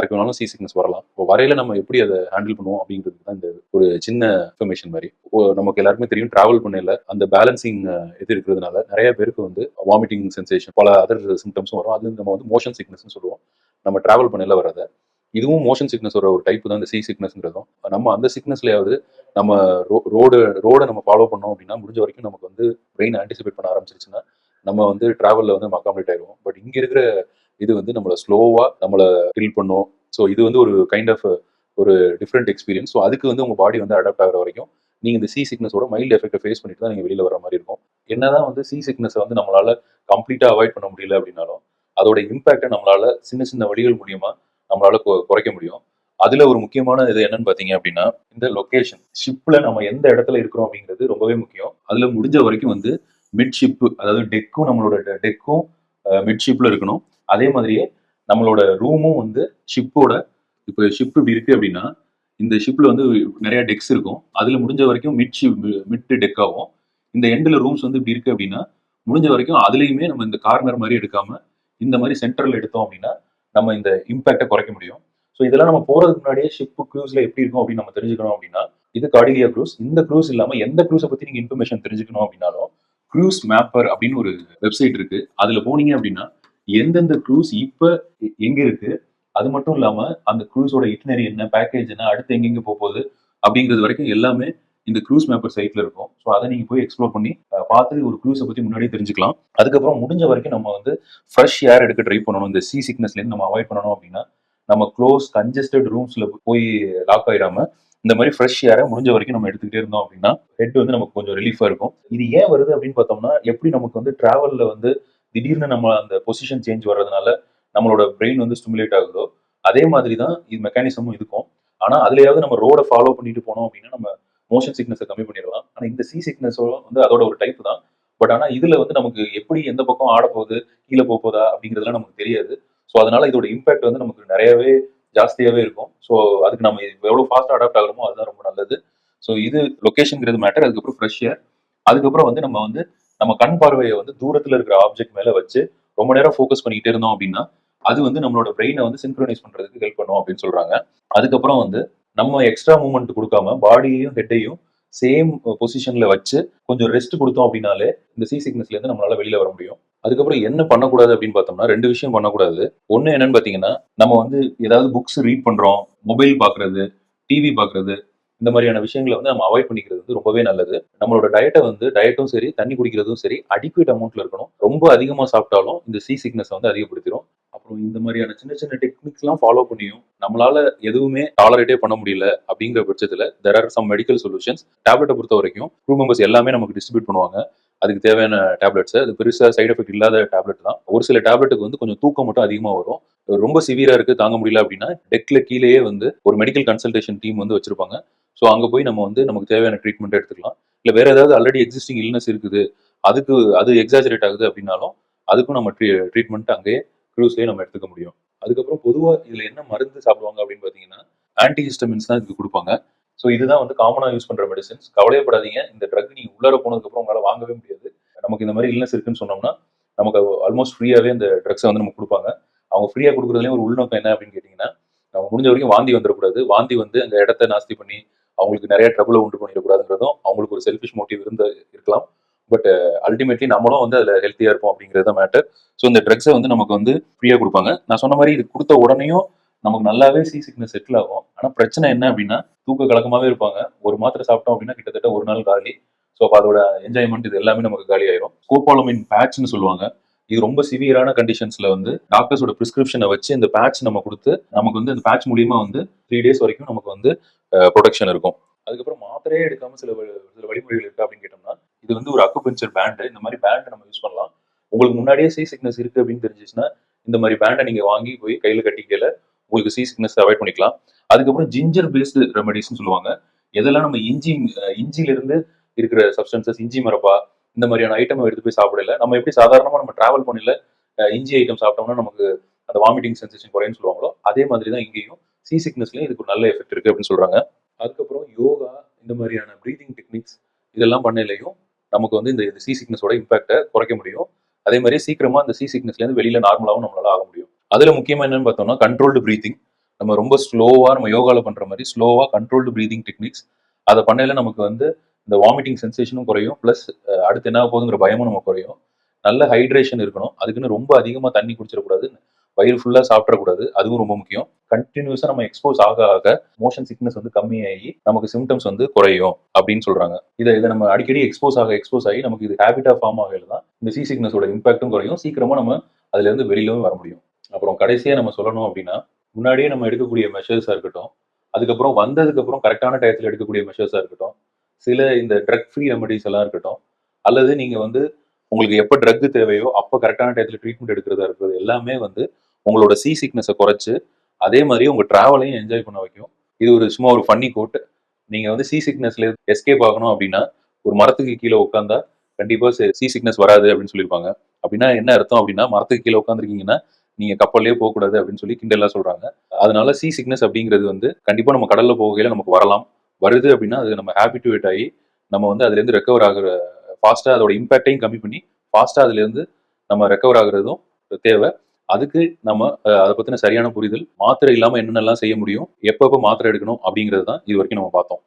யாருக்கு வேணாலும் சீ சிக்னஸ் வரலாம். இப்போ வரையில நம்ம எப்படி அதை ஹேண்டில் பண்ணுவோம் அப்படிங்கிறது தான் இந்த ஒரு சின்ன இன்ஃபர்மேஷன் மாதிரி. நமக்கு எல்லாருக்குமே தெரியும் டிராவல் பண்ணல அந்த பேலன்சிங் இது இருக்கிறதுனால நிறைய பேருக்கு வந்து வாமிட்டிங் சென்சேஷன் பல அதர் சிம்டம்ஸும் வரும். அது நம்ம வந்து மோஷன் சிக்னஸ்னு சொல்லுவோம். நம்ம டிராவல் பண்ணல வராத இதுவும் மோஷன் சிக்னஸ் ஒரு ஒரு டைப் தான் இந்த சி சிக்னஸ்ங்கிறதும் நம்ம அந்த சிக்னஸ்லயாவது நம்ம ரோடு ரோடை நம்ம ஃபாலோ பண்ணோம் அப்படின்னா முடிஞ்ச வரைக்கும் நமக்கு வந்து பிரெயின் ஆன்டிசிபேட் பண்ண ஆரம்பிச்சிருச்சுன்னா நம்ம வந்து டிராவலில் வந்து நம்ம அக்காமடேட் ஆயிடுவோம். பட் இங்கே இருக்கிற இது வந்து நம்மளை ஸ்லோவாக நம்மளை ஃபில் பண்ணும். ஸோ இது வந்து ஒரு கைண்ட் ஆஃப் ஒரு டிஃப்ரெண்ட் எக்ஸ்பீரியன்ஸ் ஸோ அதுக்கு வந்து உங்கள் பாடி வந்து அடாப்ட் ஆகிற வரைக்கும் நீங்கள் இந்த சி சிக்னஸோட மைல்டு எஃபெக்ட்டை ஃபேஸ் பண்ணிட்டு தான் நீங்கள் வெளியில் வர மாதிரி இருக்கும். என்னதான் வந்து சி சிக்னஸை வந்து நம்மளால் கம்ப்ளீட்டாக அவாய்ட் பண்ண முடியல அப்படின்னாலும் அதோட இம்பாக்டை நம்மளால் சின்ன சின்ன வழிகள் மூலியமாக நம்மளால் கொ- குறைக்க முடியும். அதில் ஒரு முக்கியமான இது என்னன்னு பார்த்தீங்க அப்படின்னா இந்த லொக்கேஷன் ஷிப்பில் நம்ம எந்த இடத்துல இருக்கிறோம் அப்படிங்கிறது ரொம்பவே முக்கியம். அதில் முடிஞ்ச வரைக்கும் வந்து மிட் அதாவது டெக்கும் நம்மளோட டெக்கும் மிட் இருக்கணும். அதே மாதிரியே நம்மளோட ரூமும் வந்து ஷிப்போட இப்போ ஷிப் இப்படி இருக்கு அப்படின்னா இந்த ஷிப்ல வந்து நிறைய டெக்ஸ் இருக்கும். அதுல முடிஞ்ச வரைக்கும் மிட் ஷிப் மிட் டெக் ஆகும். இந்த எண்டில் ரூம்ஸ் வந்து இப்படி இருக்கு அப்படின்னா முடிஞ்ச வரைக்கும் அதுலேயுமே நம்ம இந்த கார்னர் மாதிரி எடுக்காம இந்த மாதிரி சென்டரில் எடுத்தோம் அப்படின்னா நம்ம இந்த இம்பாக்டை குறைக்க முடியும். ஸோ இதெல்லாம் நம்ம போறதுக்கு முன்னாடியே ஷிப் க்ரூஸ்ல எப்படி இருக்கும் அப்படின்னு நம்ம தெரிஞ்சுக்கணும் அப்படின்னா இது கார்டிலியா க்ரூஸ் இந்த க்ரூஸ் இல்லாம எந்த க்ரூஸை பத்தி நீங்க இன்ஃபர்மேஷன் தெரிஞ்சுக்கணும் அப்படின்னாலும் க்ரூஸ் மேப்பர் அப்படின்னு ஒரு வெப்சைட் இருக்கு. அதுல போனீங்க அப்படின்னா எந்தெந்த க்ரூஸ் இப்ப எங்க இருக்கு? அது மட்டும் இல்லாம அந்த க்ரூஸோட இட்டினரி என்ன பேக்கேஜ் என்ன அடுத்து எங்கெங்க போகுது அப்படிங்கிறது வரைக்கும் எல்லாமே இந்த க்ரூஸ் மேப்பர் சைட்ல இருக்கும். ஸோ அதை நீங்க போய் எக்ஸ்ப்ளோர் பண்ணி பார்த்து ஒரு க்ரூஸை பத்தி முன்னாடியே தெரிஞ்சுக்கலாம். அதுக்கப்புறம் முடிஞ்ச வரைக்கும் நம்ம வந்து ஃப்ரெஷ் ஏர் எடுக்க ட்ரை பண்ணணும். இந்த சி சிக்னஸ்ல இருந்து நம்ம அவாய்ட் பண்ணணும் அப்படின்னா நம்ம க்ளோஸ் கன்ஜஸ்டட் ரூம்ஸ்ல போய் லாக் ஆயிடாம இந்த மாதிரி ஃப்ரெஷ் ஏரை முடிஞ்ச வரைக்கும் நம்ம எடுத்துக்கிட்டே இருந்தோம் அப்படின்னா ஹெட் வந்து நமக்கு கொஞ்சம் ரிலீஃபா இருக்கும். இது ஏன் வருது அப்படின்னு பார்த்தோம்னா எப்படி நமக்கு வந்து டிராவல்ல வந்து திடீர்னு நம்ம அந்த பொசிஷன் சேஞ்ச் வர்றதுனால நம்மளோட பிரெயின் வந்து ஸ்டிமுலேட் ஆகுதோ அதே மாதிரி தான் இது மெக்கானிசமும் இருக்கும் ஆனால் அதுலயாவது நம்ம ரோட ஃபாலோ பண்ணிட்டு போனோம் அப்படின்னா நம்ம மோஷன் சிக்னஸை கம்மி பண்ணிடலாம். ஆனால் இந்த சி சிக்னஸ் வந்து அதோட ஒரு டைப் தான். பட் ஆனால் இதில் வந்து நமக்கு எப்படி எந்த பக்கம் ஆட போகுது கீழே போக போதா அப்படிங்கிறதுலாம் நமக்கு தெரியாது. ஸோ அதனால இதோட இம்பாக்ட் வந்து நமக்கு நிறையவே ஜாஸ்தியாகவே இருக்கும். ஸோ அதுக்கு நம்ம எவ்வளோ ஃபாஸ்ட்டாக அடாப்ட் ஆகிறோமோ அதுதான் ரொம்ப நல்லது. ஸோ இது லொக்கேஷன்ங்கிறது மேட்டர் அதுக்கப்புறம் ஃப்ரெஷ் ஏர் அதுக்கப்புறம் வந்து நம்ம வந்து நம்ம கண் பார்வையை வந்து தூரத்துல இருக்கிற ஆப்ஜெக்ட் மேல வச்சு ரொம்ப நேரம் ஃபோக்கஸ் பண்ணிக்கிட்டே இருந்தோம் அப்படின்னா அது வந்து நம்மளோட பிரெயினை வந்து சின்க்ரோனைஸ் பண்றதுக்கு ஹெல்ப் பண்ணும் அப்படின்னு சொல்றாங்க. அதுக்கப்புறம் வந்து நம்ம எக்ஸ்ட்ரா மூவ்மெண்ட் கொடுக்காம பாடியையும் ஹெட்டையும் சேம் பொசிஷன்ல வச்சு கொஞ்சம் ரெஸ்ட் கொடுத்தோம் அப்படின்னாலே இந்த சி சிக்னஸ்ல இருந்து நம்மளால வெளியில வர முடியும். அதுக்கப்புறம் என்ன பண்ணக்கூடாது அப்படின்னு பார்த்தோம்னா ரெண்டு விஷயம் பண்ணக்கூடாது. ஒன்று என்னன்னு பார்த்தீங்கன்னா நம்ம வந்து ஏதாவது புக்ஸ் ரீட் பண்றோம் மொபைல் பார்க்கறது டிவி பார்க்கறது இந்த மாதிரியான விஷயங்களை வந்து நம்ம அவாய்ட் பண்ணிக்கிறது வந்து ரொம்பவே நல்லது. நம்மளோட டயட்டை வந்து டயட்டும் சரி தண்ணி குடிக்கிறதும் சரி அடிக்குவேட் அமௌண்ட்ல இருக்கணும். ரொம்ப அதிகமாக சாப்பிட்டாலும் இந்த சி சிக்னஸ் வந்து அதிகப்படுத்திடும் அப்புறம் இந்த மாதிரியான சின்ன சின்ன டெக்னிக்ஸ் எல்லாம் ஃபாலோ பண்ணியும் நம்மளால எதுவுமே டாலரேட்டே பண்ண முடியல அப்படிங்கிற பட்சத்துல there are some medical solutions டேப்லெட்டை பொறுத்த வரைக்கும் க்ரூ மெம்பர்ஸ் எல்லாமே நமக்கு டிஸ்ட்ரிபியூட் பண்ணுவாங்க. அதுக்கு தேவையான டேப்லெட்ஸ் அது பெருசாக சைடு எஃபெக்ட் இல்லாத டேப்லெட் தான். ஒரு சில டேப்லெட்டுக்கு வந்து கொஞ்சம் தூக்கம் மட்டும் அதிகமாக வரும். ரொம்ப சிவியராக இருக்குது தாங்க முடியல அப்படின்னா டெக்ல கீழேயே வந்து ஒரு மெடிக்கல் கன்சல்டேஷன் டீம் வந்து வச்சிருப்பாங்க. ஸோ அங்கே போய் நம்ம வந்து நமக்கு தேவையான ட்ரீட்மெண்ட் எடுத்துக்கலாம். இல்லை வேற ஏதாவது ஆல்ரெடி எக்ஸிஸ்டிங் இல்னஸ் இருக்குது அதுக்கு அது எக்ஸாஜரேட் ஆகுது அப்படின்னாலும் அதுக்கும் நம்ம ட்ரீ ட்ரீட்மெண்ட் அங்கேயே க்ரூஸ்லேயே நம்ம எடுத்துக்க முடியும். அதுக்கப்புறம் பொதுவாக இதில் என்ன மருந்து சாப்பிடுவாங்க அப்படின்னு பார்த்தீங்கன்னா ஆன்டிஹிஸ்டமின்ஸ் தான் இதுக்கு கொடுப்பாங்க. ஸோ இதுதான் வந்து காமனாக யூஸ் பண்ணுற மெடிசன்ஸ் கவலையப்படாதீங்க. இந்த ட்ரக் நீங்கள் உள்ளர போனதுக்கப்புறம் உங்களால் வாங்கவே முடியாது. நமக்கு இந்த மாதிரி இல்லைனஸ் இருக்குன்னு சொன்னோம்னா நமக்கு ஆல்மோஸ்ட் ஃப்ரீயாகவே இந்த ட்ரக்ஸை வந்து நமக்கு கொடுப்பாங்க. அவங்க ஃப்ரீயாக கொடுக்குறதுலேயும் ஒரு உள்நோக்கம் என்ன அப்படின்னு கேட்டிங்கன்னா நம்ம முடிஞ்ச வரைக்கும் வாந்தி வந்துடக்கூடாது வாந்தி வந்து அந்த இடத்த நாஸ்தி பண்ணி அவங்களுக்கு நிறைய ட்ரபுளை உண்டு பண்ணிடக்கூடாதுங்கிறதும் அவங்களுக்கு ஒரு செல்ஃபிஷ் மோட்டிவ் இருந்து இருக்கலாம். பட் அல்டிமேட்லி நம்மளும் வந்து அதில் ஹெல்த்தியாக இருப்போம் அப்படிங்கிறது மேட்டர் ஸோ இந்த ட்ரக்ஸை வந்து நமக்கு வந்து ஃப்ரீயாக கொடுப்பாங்க. நான் சொன்ன மாதிரி இது கொடுத்த உடனேயும் நமக்கு நல்லாவே சி சிக்னஸ் செட்டில் ஆகும். ஆனா பிரச்சனை என்ன அப்படின்னா தூக்க கலக்கமாவே இருப்பாங்க. ஒரு மாத்திரை சாப்பிட்டோம் அப்படின்னா கிட்டத்தட்ட ஒரு நாள் காலி. ஸோ அப்போ அதோட என்ஜாய்மெண்ட் இது எல்லாமே நமக்கு காலி ஆயிரும். ஸ்கோபாலமின் பேட்ச்னு சொல்லுவாங்க. இது ரொம்ப சிவியரான கண்டிஷன்ஸ்ல வந்து டாக்டர்ஸோட பிரிஸ்கிரிப்ஷனை வச்சு இந்த பேட்ச் நம்ம கொடுத்து நமக்கு வந்து இந்த பேட்ச் மூலியமா வந்து த்ரீ டேஸ் வரைக்கும் நமக்கு வந்து ப்ரொடெக்ஷன் இருக்கும். அதுக்கப்புறம் மாத்திரையே எடுக்காம சில சில வழிமுறைகள் இருக்கு அப்படின்னு கேட்டோம்னா இது வந்து ஒரு அக்குபஞ்சர் பேண்ட் இந்த மாதிரி பேண்ட் நம்ம யூஸ் பண்ணலாம். உங்களுக்கு முன்னாடியே சி சிக்னஸ் இருக்கு அப்படின்னு தெரிஞ்சிச்சுன்னா இந்த மாதிரி பேண்டை நீங்க வாங்கி போய் கையில கட்டிக்கல உங்களுக்கு சி சிக்னஸ் அவாய்ட் பண்ணிக்கலாம். அதுக்கப்புறம் ஜிஞ்சர் பேஸ்டு ரெமடிஸ்னு சொல்லுவாங்க. எதெல்லாம் நம்ம இஞ்சி இஞ்சியிலிருந்து இருக்கிற சப்ஸ்டன்சஸ் இஞ்சி மரப்பா இந்த மாதிரியான ஐட்டம் எடுத்து போய் சாப்பிடல. நம்ம எப்படி சாதாரணமாக நம்ம டிராவல் பண்ணல இஞ்சி ஐட்டம் சாப்பிட்டோம்னா நமக்கு அந்த வாமிட்டிங் சென்சேஷன் குறையுன்னு சொல்லுவாங்களோ அதே மாதிரி தான் இங்கேயும் சி சிக்னஸ்லேயும் இதுக்கு நல்ல எஃபெக்ட் இருக்குது அப்படின்னு சொல்கிறாங்க அதுக்கப்புறம் யோகா இந்த மாதிரியான ப்ரீதிங் டெக்னிக்ஸ் இதெல்லாம் பண்ணலையும் நமக்கு வந்து இந்த சி சிக்னஸோட இம்பாக்டை குறைக்க முடியும். அதே மாதிரி சீக்கிரமாக அந்த சி சிக்னஸ்ல வெளியில் நார்மலாகவும் நம்மளால ஆக முடியும். அதில் முக்கியமாக என்னன்னு பார்த்தோம்னா கண்ட்ரோல்டு ப்ரீத்திங் நம்ம ரொம்ப ஸ்லோவாக நம்ம யோகாவில் பண்ணுற மாதிரி ஸ்லோவாக கண்ட்ரோல்டு ப்ரீதிங் டெக்னிக்ஸ் அதை பண்ணையில் நமக்கு வந்து இந்த வாமிட்டிங் சென்சேஷனும் குறையும். ப்ளஸ் அடுத்து என்ன ஆக போகுதுங்கிற பயமும் நம்ம குறையும். நல்ல ஹைட்ரேஷன் இருக்கணும். அதுக்குன்னு ரொம்ப அதிகமாக தண்ணி குடிச்சிடக்கூடாது. வயிறு ஃபுல்லாக சாப்பிடக்கூடாது. அதுவும் ரொம்ப முக்கியம். கண்டினியூஸாக நம்ம எக்ஸ்போஸ் ஆக ஆக மோஷன் சிக்னஸ் வந்து கம்மியாகி நமக்கு சிம்டம்ஸ் வந்து குறையும் அப்படின்னு சொல்கிறாங்க இதை இதை நம்ம அடிக்கடி எக்ஸ்போஸ் ஆக எக்ஸ்போஸ் ஆகி நமக்கு இது ஹேபிட்டாக ஃபார்ம் ஆகையில் தான் இந்த சி சிக்னஸோட இம்பாக்டும் குறையும். சீக்கிரமாக நம்ம அதுலேருந்து வெளியிலும் வெளியிலவும் வர முடியும். அப்புறம் கடைசியாக நம்ம சொல்லணும் அப்படின்னா முன்னாடியே நம்ம எடுக்கக்கூடிய மெஷர்ஸாக இருக்கட்டும் அதுக்கப்புறம் வந்ததுக்கப்புறம் கரெக்டான டயத்தில் எடுக்கக்கூடிய மெஷர்ஸாக இருக்கட்டும் சில இந்த ட்ரக் ஃப்ரீ ரெமடிஸ் எல்லாம் இருக்கட்டும் அல்லது நீங்கள் வந்து உங்களுக்கு எப்போ ட்ரக் தேவையோ அப்போ கரெக்டான டயத்தில் ட்ரீட்மெண்ட் எடுக்கிறதா இருக்கிறது எல்லாமே வந்து உங்களோட சி சிக்னஸை குறைச்சி அதே மாதிரி உங்கள் ட்ராவலையும் என்ஜாய் பண்ண வைக்கும். இது ஒரு சும்மா ஒரு ஃபன்னி கோட் நீங்கள் வந்து சி சிக்னஸ்ல எஸ்கேப் ஆகணும் அப்படின்னா ஒரு மரத்துக்கு கீழே உட்காந்தா கண்டிப்பாக சி சிக்னஸ் வராது அப்படின்னு சொல்லியிருப்பாங்க. அப்படின்னா என்ன அர்த்தம் அப்படின்னா மரத்துக்கு கீழே உட்காந்துருக்கீங்கன்னா நீங்க கப்பல்லே போகக்கூடாது அப்படின்னு சொல்லி கிண்டலா சொல்றாங்க. அதனால சி சிக்னஸ் அப்படிங்கிறது வந்து கண்டிப்பா நம்ம கடல்ல போகையில நமக்கு வரலாம். வருது அப்படின்னா அது நம்ம ஹேபிட்டுவேட் ஆகி நம்ம வந்து அதுல இருந்து ரெக்கவர் ஆகுற ஃபாஸ்டா அதோட இம்பாக்டையும் கம்மி பண்ணி ஃபாஸ்டா அதுல இருந்து நம்ம ரெக்கவர் ஆகுறதும் தேவை. அதுக்கு நம்ம அதை பத்தின சரியான புரிதல் மாத்திரை இல்லாம என்னென்னலாம் செய்ய முடியும் எப்பப்போ மாத்திரை எடுக்கணும் அப்படிங்கிறது தான் இது வரைக்கும் நம்ம பார்த்தோம்.